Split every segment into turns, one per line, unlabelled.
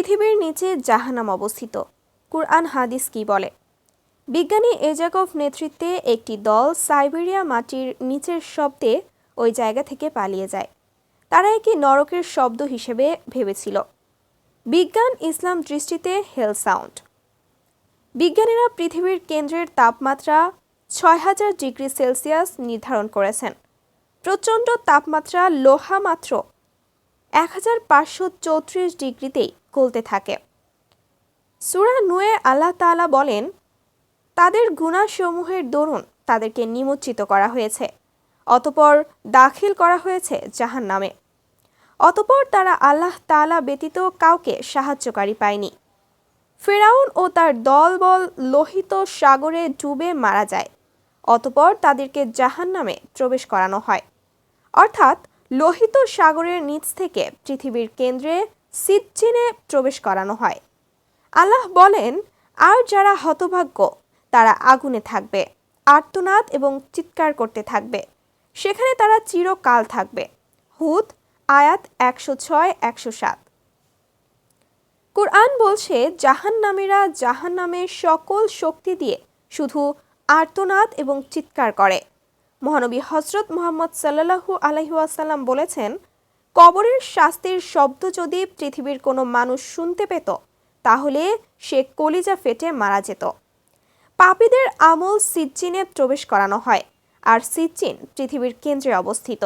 পৃথিবীর নিচে জাহানাম অবস্থিত। কুরআন হাদিস কি বলে? বিজ্ঞানী এজাকভ নেতৃত্বে একটি দল সাইবেরিয়া মাটির নিচের শব্দে ওই জায়গা থেকে পালিয়ে যায়। তারা একে নরকের শব্দ হিসেবে ভেবেছিল। বিজ্ঞান ইসলাম দৃষ্টিতে হেল সাউন্ড। বিজ্ঞানীরা পৃথিবীর কেন্দ্রের তাপমাত্রা ছয় হাজার ডিগ্রি সেলসিয়াস নির্ধারণ করেছেন। প্রচণ্ড তাপমাত্রা লোহা মাত্র এক হাজার পাঁচশো চৌত্রিশ ডিগ্রিতেই গলতে থাকে। সুরা নুয়ে আল্লাহ তাআলা বলেন, তাদের গুণাসমূহের দরুন তাদেরকে নিমজ্জিত করা হয়েছে, অতপর দাখিল করা হয়েছে জাহান নামে অতপর তারা আল্লাহ তাআলা ব্যতীত কাউকে সাহায্যকারী পায়নি। ফেরাউন ও তার দলবল লোহিত সাগরে ডুবে মারা যায়, অতপর তাদেরকে জাহান নামে প্রবেশ করানো হয়। অর্থাৎ লোহিত সাগরের নিচ থেকে পৃথিবীর কেন্দ্রে সিজ্জিনে প্রবেশ করানো হয়। আল্লাহ বলেন, আর যারা হতভাগ্য, তারা আগুনে থাকবে, আর্তনাদ এবং চিৎকার করতে থাকবে। সেখানে তারা চিরকাল থাকবে। হুদ, আয়াত একশো ছয়, একশো সাত। কুরআন বলছে জাহান নামীরা জাহান নামের সকল শক্তি দিয়ে শুধু আর্তনাদ এবং চিৎকার করে। মহানবী হজরত মোহাম্মদ সাল্লাহু আলহিউসাল্লাম বলেছেন কবরের শাস্তির শব্দ যদি পৃথিবীর কোনো মানুষ শুনতে পেত, তাহলে সে কলিজা ফেটে মারা যেত। পাপীদের আমল সিজ্জিনে প্রবেশ করানো হয়, আর সিজ্জিন পৃথিবীর কেন্দ্রে অবস্থিত।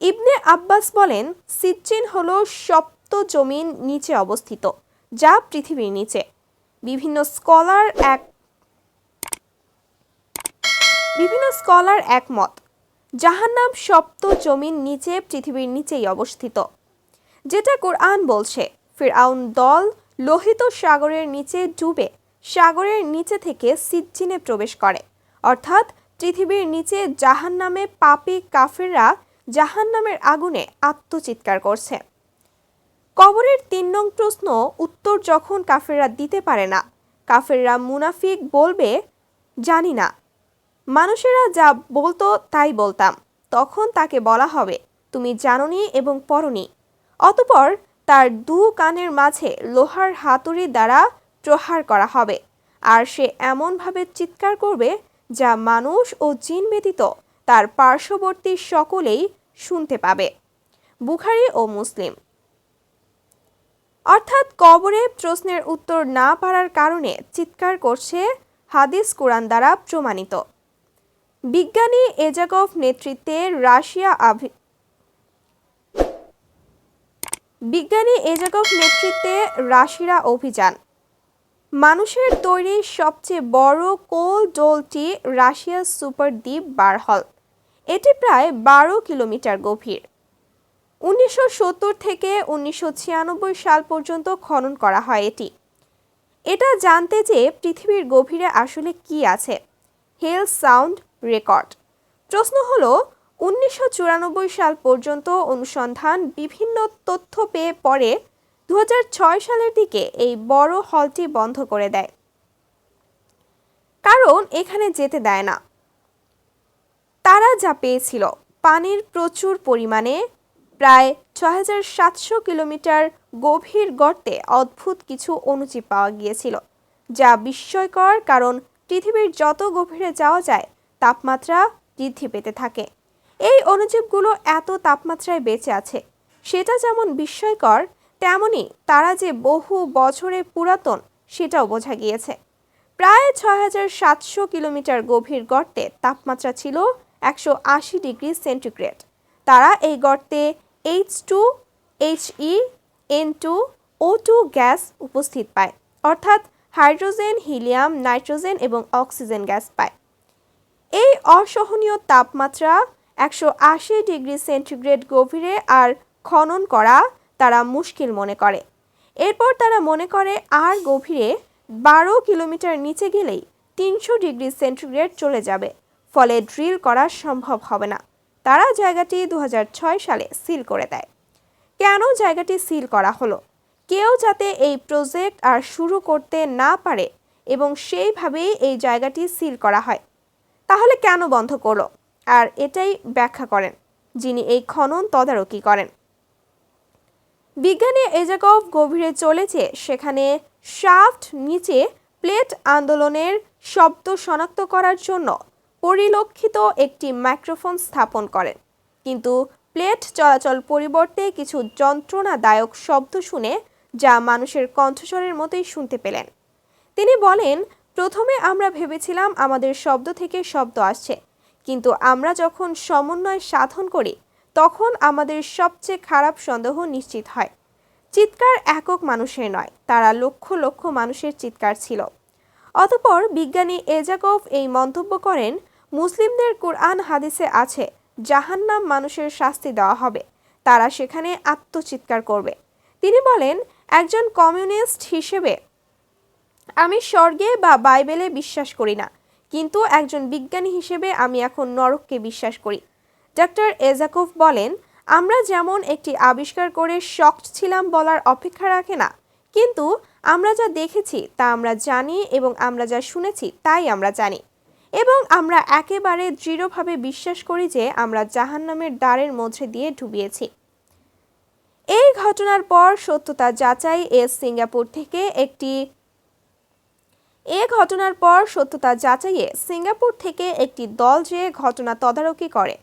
ইবনে আব্বাস বলেন, সিজ্জিন হল সপ্ত জমিন নিচে অবস্থিত, যা পৃথিবীর নিচে। বিভিন্ন স্কলার এক বিভিন্ন স্কলার একমত। জাহান্নাম সপ্ত জমিন নিচে, পৃথিবীর নিচেই অবস্থিত। যেটা কোরআন বলছে, ফিরআউন দল লোহিত সাগরের নিচে ডুবে সাগরের নিচে থেকে সিজ্জিনে প্রবেশ করে। অর্থাৎ পৃথিবীর নিচে জাহান নামে পাপি কাফেররা জাহান নামের আগুনে আত্মচিৎকার করছে। কবরের তিন নং প্রশ্ন, উত্তর যখন কাফেররা দিতে পারে না, কাফেররা মুনাফিক বলবে, জানি না। মানুষেরা যা বলতো তাই বলতাম। তখন তাকে বলা হবে, তুমি জাননি এবং পরনি অতপর তার দু কানের মাঝে লোহার হাতুড়ি দ্বারা প্রহার করা হবে। আর সে এমনভাবে চিৎকার করবে যা মানুষ ও জিন ব্যতীত তার পার্শ্ববর্তী সকলেই শুনতে পাবে, বুখারি ও মুসলিম। অর্থাৎ কবরে প্রশ্নের উত্তর না পারার কারণে চিৎকার করছে হাদিস কোরআন দ্বারা প্রমাণিত। বিজ্ঞানী এজাগভ নেতৃত্বে রাশিয়া আভি বিজ্ঞানী এজাগভ নেতৃত্বে রাশিরা অভিযান। মানুষের তৈরি সবচেয়ে বড় কোল ডোলটি রাশিয়ার সুপার দ্বীপ বারহল। এটি প্রায় বারো কিলোমিটার গভীর। উনিশশো সত্তর থেকে উনিশশো ছিয়ানব্বই সাল পর্যন্ত খনন করা হয় এটি। এটা জানতে যে পৃথিবীর গভীরে আসলে কি আছে? Hell sound record. প্রশ্ন হলো, উনিশশো চুরানব্বই সাল পর্যন্ত অনুসন্ধান বিভিন্ন তথ্য পেয়ে পরে দু হাজার ছয় সালের দিকে এই বড় হলটি বন্ধ করে দেয়। কারণ এখানে যেতে দেয় না। তারা যা পেয়েছিল, পানির প্রচুর পরিমাণে, প্রায় সাতশো কিলোমিটার গভীর গর্তে অদ্ভুত কিছু অনুজীব পাওয়া গিয়েছিল, যা বিস্ময়কর কারণ পৃথিবীর যত গভীরে যাওয়া যায় তাপমাত্রা বৃদ্ধি পেতে থাকে। এই অণুজীবগুলো এত তাপমাত্রায় বেঁচে আছে। সেটা যেমন বিস্ময়কর, তেমনি তারা যে বহু বছরে পুরাতন, সেটাও বোঝা গিয়েছে। প্রায় ছয় হাজার সাতশো কিলোমিটার গভীর গর্তে তাপমাত্রা ছিল একশো আশি ডিগ্রি সেন্টিগ্রেড। তারা এই গর্তে H two, H E, N two, O two gas উপস্থিত পায়, অর্থাৎ হাইড্রোজেন, হিলিয়াম, নাইট্রোজেন এবং অক্সিজেন গ্যাস পায়। অসহনীয় তাপমাত্রা, একশো আশি ডিগ্রি সেন্টিগ্রেড গভীরে আর খনন করা তারা মুশকিল মনে করে। এরপর তারা মনে করে আর গভীরে বারো কিলোমিটার নিচে গেলেই তিনশো ডিগ্রি সেন্টিগ্রেড চলে যাবে, ফলে ড্রিল করা সম্ভব হবে না। তারা জায়গাটি দু হাজার ছয় সালে সিল করে দেয়। কেন জায়গাটি সিল করা হলো? কেউ যাতে এই প্রজেক্ট আর শুরু করতে না পারে এবং সেইভাবেই এই জায়গাটি সিল করা হয়। তাহলে কেন বন্ধ করল? আর এটাই ব্যাখ্যা করেন, যিনি এই খনন তদারকি করেন। বিজ্ঞানী এজাকভ গভীরে চলেছে, সেখানে শাফট নিচে প্লেট আন্দোলনের শব্দ শনাক্ত করার জন্য পরিলক্ষিত একটি মাইক্রোফোন স্থাপন করেন। কিন্তু প্লেট চলাচল পরিবর্তে কিছু যন্ত্রণাদায়ক শব্দ শুনে, যা মানুষের কণ্ঠস্বরের মতোই শুনতে পেলেন। তিনি বলেন প্রথমে আমরা ভেবেছিলাম আমাদের শব্দ থেকে শব্দ আসছে, কিন্তু আমরা যখন সমন্বয় সাধন করি, তখন আমাদের সবচেয়ে খারাপ সন্দেহ নিশ্চিত হয়। চিৎকার একক মানুষের নয়, তারা লক্ষ লক্ষ মানুষের চিৎকার ছিল। অতপর বিজ্ঞানী এজাকভ এই মন্তব্য করেন, মুসলিমদের কোরআন হাদিসে আছে, জাহান্নাম মানুষের শাস্তি দেওয়া হবে, তারা সেখানে আত্মচিৎকার করবে। তিনি বলেন, একজন কমিউনিস্ট হিসেবে আমি স্বর্গে বা বাইবেলে বিশ্বাস করি না। কিন্তু একজন বিজ্ঞানী হিসেবে আমি এখন নরককে বিশ্বাস করি। ডক্টর এজাকোভ বলেন, আমরা যেমন একটি আবিষ্কার করে শকড ছিলাম বলার অপেক্ষা রাখে না, কিন্তু আমরা যা দেখেছি তা আমরা জানি এবং আমরা যা শুনেছি তাই আমরা জানি। এবং আমরা একেবারে দৃঢ়ভাবে বিশ্বাস করি যে আমরা জাহান্নামের দ্বারের মধ্যে দিয়ে ডুবিয়েছি। এই ঘটনার পর সত্যতা যাচাই এস সিঙ্গাপুর থেকে একটি এ ঘটনার পর সত্যতা যাচাইয়ে সিঙ্গাপুর থেকে একটি দল যে ঘটনা তদারকি করে,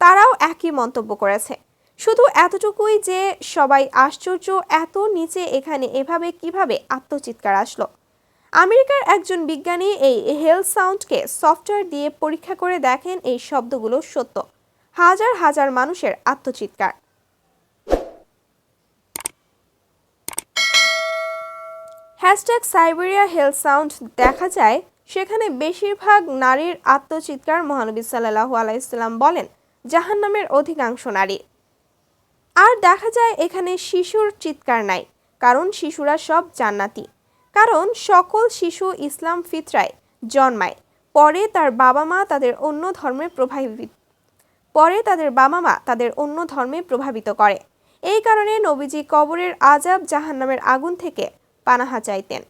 তারাও একই মন্তব্য করেছে। শুধু এতটুকুই যে সবাই আশ্চর্য, এত নিচে এখানে এভাবে কীভাবে আত্মচিৎকার আসলো? আমেরিকার একজন বিজ্ঞানী এই হেল সাউন্ডকে সফটওয়্যার দিয়ে পরীক্ষা করে দেখেন এই শব্দগুলো সত্য। হাজার হাজার মানুষের আত্মচিৎকার। হ্যাশট্যাগ সাইবেরিয়া হেলথ সাউন্ড দেখা যায়, সেখানে বেশিরভাগ নারীর আত্মচিৎকার মহানবী সাল্লাহু আলাইসাল্লাম বলেন, জাহান্নামের অধিকাংশ নারী। আর দেখা যায় এখানে শিশুর চিৎকার নাই, কারণ শিশুরা সব জান্নাতি। কারণ সকল শিশু ইসলাম ফিতরায়, জন্মায়। পরে তার বাবা মা তাদের অন্য ধর্মে প্রভাবিত, পরে তাদের বাবা মা তাদের অন্য ধর্মে প্রভাবিত করে। এই কারণে নবীজি কবরের আজাব জাহান্নামের আগুন থেকে পানাহা চাইতেন।